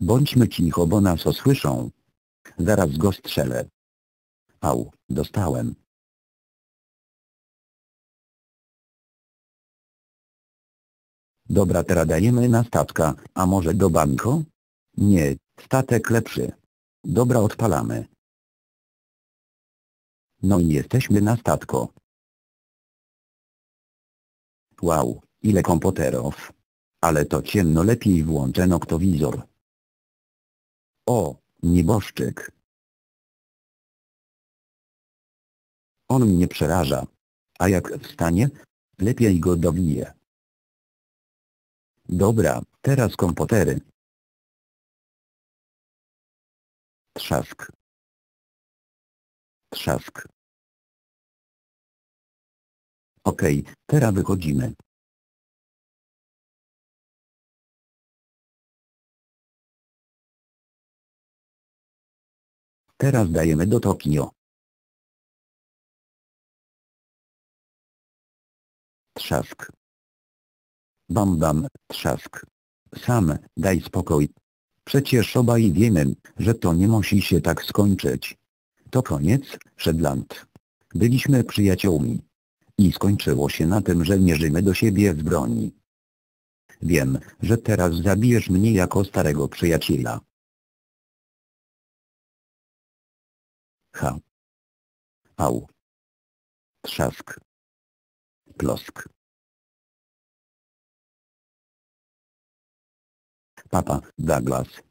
Bądźmy cicho, bo nas osłyszą. Zaraz go strzelę. Au, dostałem. Dobra teraz dajemy na statka, a może do banko? Nie, statek lepszy. Dobra odpalamy. No i jesteśmy na statko. Wow, ile komputerów. Ale to ciemno lepiej włączę noktowizor. O, nieboszczyk. On mnie przeraża. A jak wstanie? Lepiej go dowiję. Dobra, teraz komputery. Trzask. Trzask. Okej, teraz wychodzimy. Teraz dajemy do Tokio. Trzask. Bam bam, trzask. Sam, daj spokój. Przecież obaj wiemy, że to nie musi się tak skończyć. To koniec, Shedland. Byliśmy przyjaciółmi. I skończyło się na tym, że mierzymy do siebie z broni. Wiem, że teraz zabijesz mnie jako starego przyjaciela. Ha. Au. Trzask. Klosk. Papa, Douglas.